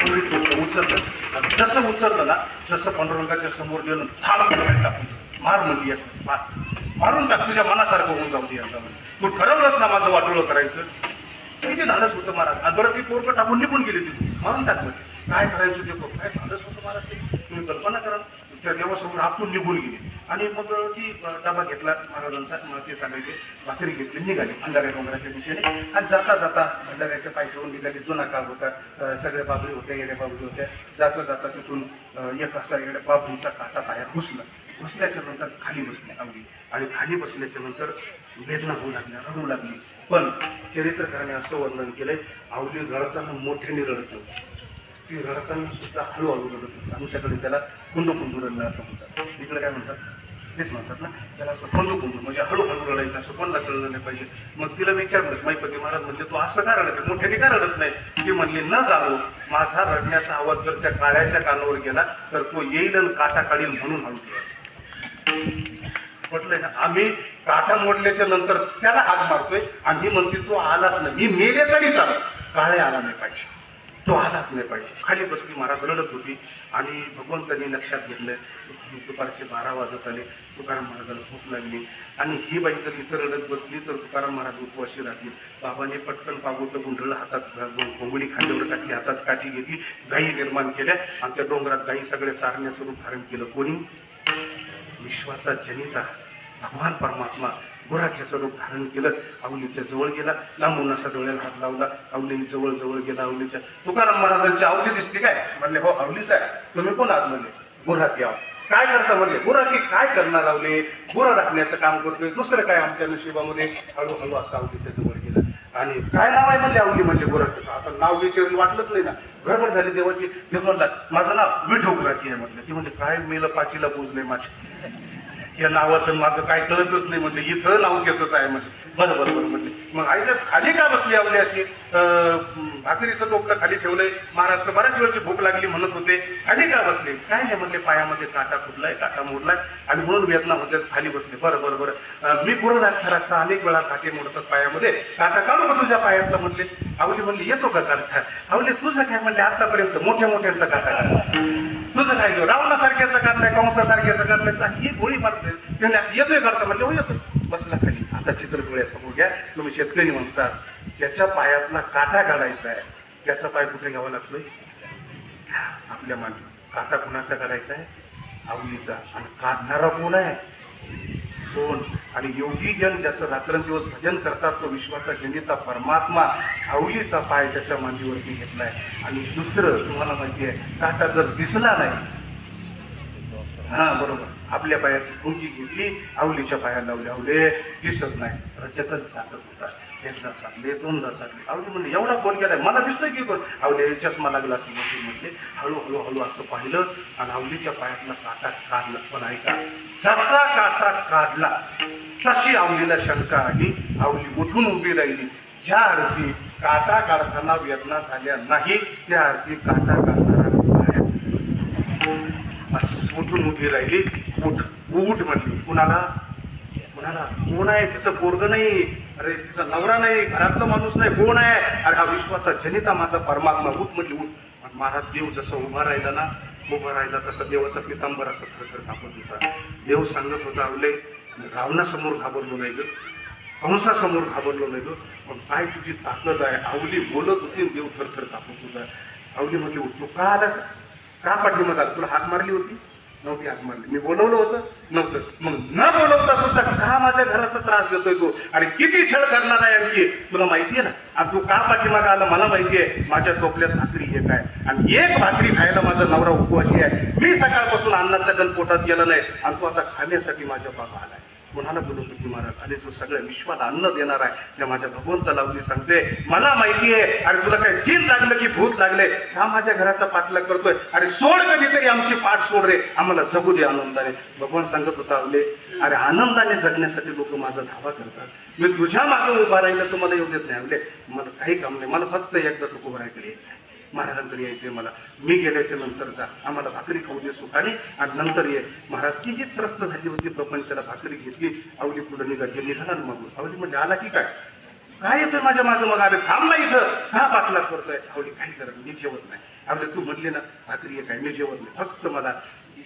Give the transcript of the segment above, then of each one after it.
पूर्वी डोकं उचललं आणि जसं उचललं ना तसं पांडुरंगाच्या समोर गेलं थाळ टाकून मार म्हणली मार. मारून टाक तुझ्या मनासारखं होऊन जाऊ दे आता म्हणे. तू ठरवलंच ना माझं वाटोळं करायचं. किती झालंच होतं महाराज. आणि बरं ती पोरकं टाकून निघून गेली ती. मारून टाक म्हणजे काय करायचं ते बघ. काय झालंच होतं महाराज ते? तुम्ही कल्पना करा. त्या देवासमोर आपण निघून गेली. आणि मग ती डबा घेतला महाराजांचा ते सांगायचे भाकरी घेतली निघाली भंडाऱ्या डोंगराच्या दिशेने. आणि जाता जाता भंडाऱ्याच्या पायथ्यावरून निघाली जुना काळ होता सगळ्या बाबरी होत्या येड्या बाबरी होत्या. जाता जाता तिथून एक असा येड्या बाबरीचा काटा बाहेर घुसला. घुसल्याच्या नंतर खाली बसली आवडी. आणि खाली बसल्याच्या नंतर वेदना होऊ लागल्या रडू लागली. पण चरित्रकाराने असं वर्णन केलंय. आवली रडताना मोठ्याने रडत. नव्हती. ती रडताना सुद्धा हळूहळू रडत होती. आमच्याकडे त्याला कुंडू कुंडू रडलं असं म्हणतात इकडे काय म्हणतात? तेच म्हणतात ना त्याला असं कुंडू कुंडू म्हणजे हळूहळू रडायचं असं कोणला कळलं नाही पाहिजे. मग तिला विचारलं माईपती महाराज म्हणजे तू असं का रडत मोठ्याने का रडत नाही? ती म्हणली न जाणो माझा रडण्याचा आवाज जर त्या काळ्याच्या कानावर गेला तर तो येईल आणि काटा काढील म्हणून हळू म्हटलंय ना आम्ही काटा मोडल्याच्या नंतर त्याला हात मारतोय आणि म्हणते तो आलाच नाही. मी मेले तरी चालत काळे आला नाही पाहिजे. तो आलाच नाही पाहिजे. खाली बसली महाराज रडत होती आणि भगवंतांनी लक्षात घेतलं. दुपारचे बारा वाजत आले. तुकाराम महाराजाला भूक लागली. आणि ही बाई जर इथं रडत बसली तर तुकाराम महाराज उपवाशी राहतील. बाबाने पटकन पागोटं गुंडळलं हातात घोंगडी खांद्यावर टाकली हातात काठी घेतली गायी निर्माण केल्या. आणि त्या डोंगरात गायी सगळे चारण्याचं रूप धारण केलं. कोणी? विश्वाचा जनिता. भगवान परमात्मा गुराख्याचं रूप धारण केलं अवलीच्या जवळ गेला लांबून असा डोळ्याला हात लावला अवली जवळ जवळ गेला अवलीच्या तुकाराम महाराजांची आवली दिसते काय? म्हणले हो आवलीच आहे तुम्ही कोण आज म्हणले? गुराखी आहो. काय करता? म्हणले गुराखी काय करणार लावले गुरं राखण्याचं काम करतोय दुसरं काय आमच्या नशिबामध्ये? हळूहळू असं अवलीच्या जवळ गेला. आणि काय नाव आहे? म्हणले आवली म्हणले गुराखीचं. आता नाव विचारून वाटलंच नाही ना. गडबड झाली देवाची. देव म्हणला माझं नाव विठो गुराखी आहे म्हटलं ती म्हणजे काय मेलं पाचीला पोचले माझे. या नावाचं माझं काय कळतच नाही म्हटलं इथं नाव घेतच आहे म्हटलं बरं बरं बरं म्हटले. मग आईसाहेब खाली का बसली आवली अशी? भाकरीचं टोपलं खाली ठेवलंय. महाराष्ट्र बऱ्याच वेळची भूक लागली म्हणत होते. खाली का बसले? काय नाही म्हटले पायामध्ये काटा फुटलाय काटा मोडलाय. आणि म्हणून वेदना होत्या खाली बसले. बरं बरं बरं. मी पूर्ण राखता अनेक वेळा काटे मोडतात पायामध्ये. काटा काढू का तुझ्या पायातला म्हटले? आवली म्हणली येतो का काढता आवली तुझं काय म्हणले आतापर्यंत मोठ्या मोठ्यांचा काटा काढला. तुझं काय घेऊ रावणासारख्याचं काढलाय कंसासारख्याचं काढलाय ही गोळी मारते असं येतोय करता म्हणले हो येतोय. बसला खाली. आता चित्र डोळ्यासमोर घ्या. तुम्ही शेतकरी माणसात त्याच्या पायातला काटा काढायचा आहे. त्याचा पाय कुठे घ्यावा लागतोय? आपल्या मागे. काटा कुणाचा काढायचा आहे? आवलीचा आणि काढणारा कोण आहे? कोण? आणि योगी जन ज्याचं रात्रंदिवस भजन करतात तो विश्वाचा जनिता परमात्मा आवलीचा पाय त्याच्या मांडीवरती घेतलाय. आणि दुसरं तुम्हाला माहिती आहे काटा जर दिसला नाही हां बरोबर. आपल्या पायात गुंजी घेतली आवलीच्या पाया लावले आवले. दिसत नाही. रचतच चालत होता. एकदा सांगले दोनदा सांगले आवली म्हणजे एवढा फोन केलाय. मला दिसतोय की कोण? आवले चष्मा लागला असं म्हणजे म्हटले हळूहळू हळू असं पाहिलं आणि आवलीच्या पायातला काटा काढलं. पण ऐका जसा काटा काढला तशी आवलीला शंका आली. आवली उठून उभी राहिली. ज्या अर्थी काटा काढताना वेदना झाल्या नाही त्या अर्थी काटा काढताना उठून उभी राहिली. उठ उठ म्हटली. कुणाला? कुणाला? कोण आहे? तिचं पोरग नाही. अरे तिचा नवरा नाही. घरातलं माणूस नाही. कोण आहे? अरे हा विश्वाचा जनिता माझा परमात्मा. उठ म्हटली उठ. महाराज देव जसं उभा राहिला ना उभा राहिला तसं देवाचा पितांबर असं तर कापत होता. देव सांगत होता आवले रावणासमोर घाबरलो नाही ग. कंसासमोर घाबरलो नाही ग. पण काय तुझी ताकद आहे? आवली बोलत होती देव थरथर कापत होता. आवली म्हटली उठ का आलास? का पाठी आला तुला हात मारली होती? नव्हती हात मारली. मी बोलवलं होतं? नव्हतं. मग न बोलवता सुद्धा का माझ्या घराचा त्रास देतोय तो? आणि किती छळ करणार आहे आणखी? तुला माहितीये ना? आणि तू का पाठीमागे आला? मला माहितीये माझ्या टोपल्यात भाकरी एक आहे. आणि एक भाकरी खायला माझा नवरा उपवासी आहे. मी सकाळपासून अन्नाचा गण पोटात गेला नाही. आणि तू आता खाण्यासाठी माझ्या बाबा आलाय कोणाला बोलू तुझी महाराज आणि तू सगळ्या विश्वाला अन्न देणार आहे. त्या माझ्या भगवंत लावली सांगते मला माहिती आहे अरे तुला काय जीन लागलं की भूत लागले? हा माझ्या घराचा पाठलाग करतोय. अरे सोड कधीतरी आमची पाठ सोड रे. आम्हाला जगू दे आनंदाने. भगवान सांगत होता आवले अरे आनंदाने जगण्यासाठी लोक माझा धावा करतात. मी तुझ्या मागे उभा राहिलं तुम्हाला येऊ देत नाही आवले. मला काही काम नाही. मला फक्त एकदा तू उभा यायचं आहे महाराजांकडे यायचे मला मी गेल्याच्यानंतर जा आम्हाला भाकरी खाऊ दे सुखाने. आणि नंतर ये महाराज ती जी त्रस्त झाली होती प्रपंचाला भाकरी घेतली आवली पुढे निघाली निघाला ना मग आवली म्हणजे आला की काय? काय येतोय माझ्या मागं मग? अरे थांब नाही इथं. का पाठलाग करतोय आवली काही करत मी जेवत नाही. आवले तू म्हणले ना भाकरी आहे काय मी जेवत नाही. फक्त मला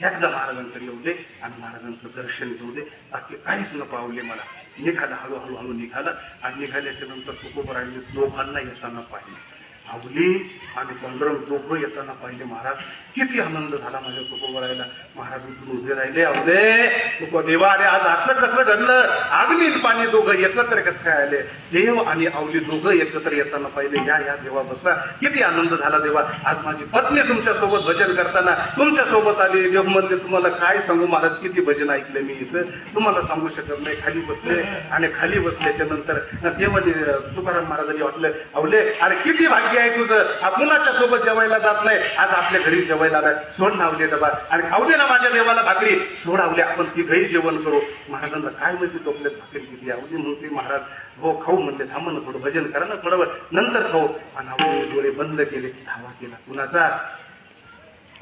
एकदा महाराजांकडे येऊ दे आणि महाराजांचं दर्शन घेऊ दे. बाकी काहीच न पावले मला. निघाला हळूहळू हळू निघाला. आणि निघाल्याच्या नंतर तुकोबरांनी दोघांना येताना पाहिले. आवली आणि पांडुरंग दोघं येताना पाहिले महाराज. किती आनंद झाला माझ्या तुकोबरायला महाराज उठून उभे राहिले. आवले तुको देवा अरे आज असं कसं घडलं? अग्नी पाणी दोघं एकत्र कसं काय आले? देव आणि आवली दोघं एकत्र येताना पाहिले. या या देवा बसा. किती आनंद झाला देवा. आज माझी पत्नी तुमच्यासोबत भजन करताना तुमच्यासोबत आली. देव म्हणले तुम्हाला काय सांगू महाराज? किती भजन ऐकले मी इथं? तुम्हाला सांगू शकत नाही. खाली बसले आणि खाली बसल्याच्या नंतर देवाने तुकाराम महाराजांनी वाटलं आवले अरे किती भाग्य आहे तुझं. हा कुणाच्या सोबत जेवायला जात नाही? आज आपल्या घरी जेवायला आलाय. सोड नावले डबा. आणि खाऊ दे ना माझ्या देवाला भाकरी. सोड आवले आपण ती घरी जेवण करू. महाराजांना काय माहिती टोपल्यात भाकरी किती आवली म्हणते महाराज हो खाऊ म्हणले. थांब ना थोडं भजन करा ना थोडं नंतर खाऊ. आणि आवडीने डोळे बंद केले. धावा केला. कुणाचा?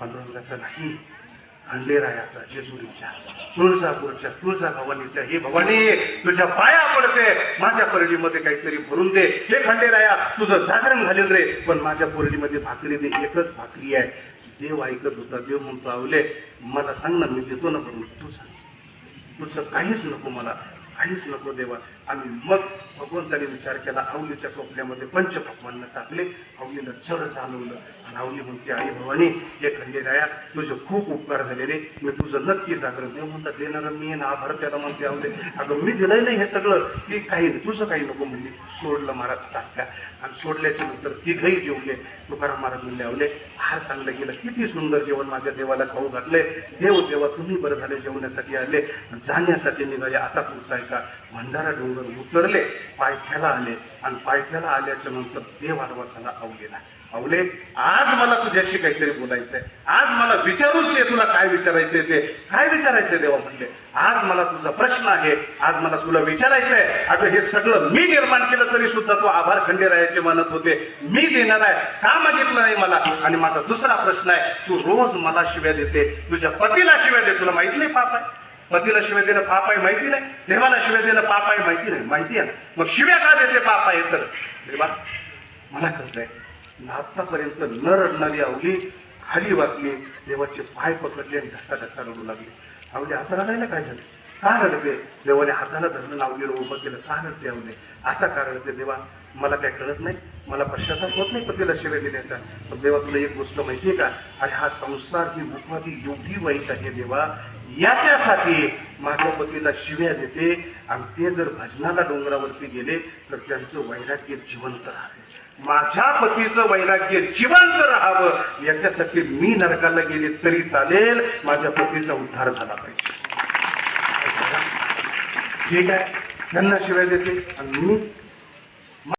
पांडुरंगाचा नाही. खंडेरायाचा जेजुरीच्या तुळजापूरच्या तुळजा भवानीच्या हे भवानी तुझ्या पाया पडते माझ्या परडीमध्ये काहीतरी भरून दे. हे खंडेराया तुझं जागरण घालेल रे पण माझ्या परडीमध्ये भाकरी दे एकच भाकरी आहे. देव ऐकत होता देव म्हणतो आवले मला सांग ना मी देतो ना भरून तू सांग. तुझं काहीच नको मला काहीच नको देवा. आणि मग भगवंताने विचार केला आवलीच्या टोपल्यामध्ये पंचपक्वांना टाकले. आवलीला जड चालवलं आणि आवली म्हणते आई भवानी हे खंडेराया तुझे खूप उपकार झालेले. मी तुझं नक्की जागरण देव म्हणता देणार मी ना आभार त्याला म्हणते आवले. अगं मी दिलंय नाही हे सगळं. की काही नाही तुझं काही नको म्हणजे सोडलं महाराज टाकल्या. आणि सोडल्याच्या नंतर तिघही जेवले. तुकाराम महाराज म्हणले आवले फार चांगलं गेलं. किती सुंदर जेवण माझ्या देवाला खाऊ घातले. देव देवा तुम्ही बरं झाले जेवण्यासाठी आले. जाण्यासाठी निघाले. आता पुढचा ऐका भंडारा डोंगर उतरले. पायथ्याला आले. आणि पायथ्याला आल्याच्यानंतर देव आडवासाला आवलेला आवले आज मला तुझ्याशी काहीतरी बोलायचंय. आज मला विचारूच दे तुला काय विचारायचंय ते. काय विचारायचंय देवा म्हणले. आज मला तुझा प्रश्न आहे. आज मला तुला विचारायचंय. अगं हे सगळं मी निर्माण केलं तरी सुद्धा तू आभार खंडेरायाचे म्हणत होते. मी देणार आहे. का मागितलं नाही मला? आणि माझा दुसरा प्रश्न आहे तू रोज मला शिव्या देते. तुझ्या पतीला शिव्या दे. तुला माहीत नाही पाप आहे. पतीला शिव्या देणं पाप आहे माहिती नाही. देवाला शिव्या देणं पाप आहे माहिती नाही. माहिती आहे मग शिव्या का देते पाप आहे तर देवा मला कळतंय आतापर्यंत न रडणारी आवली खाली वाकली देवाचे पाय पकडले आणि घसा घसा रडू लागली. आवली आता रडायला काय झालं? का रडते? देवाने हाताला धरणं लावलेलं उभं केलं. का रडते आवले? आता का रडते देवा? मला काय कळत नाही. मला पश्चाताप होत नाही पतीला शिव्या देण्याचा. पण देवा तुला एक गोष्ट माहितीये का? अरे हा संसार ही उपाधी एवढी वाईट आहे देवा याच्यासाठी माझ्या पतीला शिव्या देते आणि ते जर भजनाला डोंगरावरती गेले तर त्यांचं वैराग्य जिवंत राहते माझ्या पतीचं वैराग्य जिवंत राहावं याच्यासाठी मी नरकाला गेले तरी चालेल माझ्या पतीचा उद्धार झाला पाहिजे. ठीक आहे? त्यांना शिवाय देते आणि मी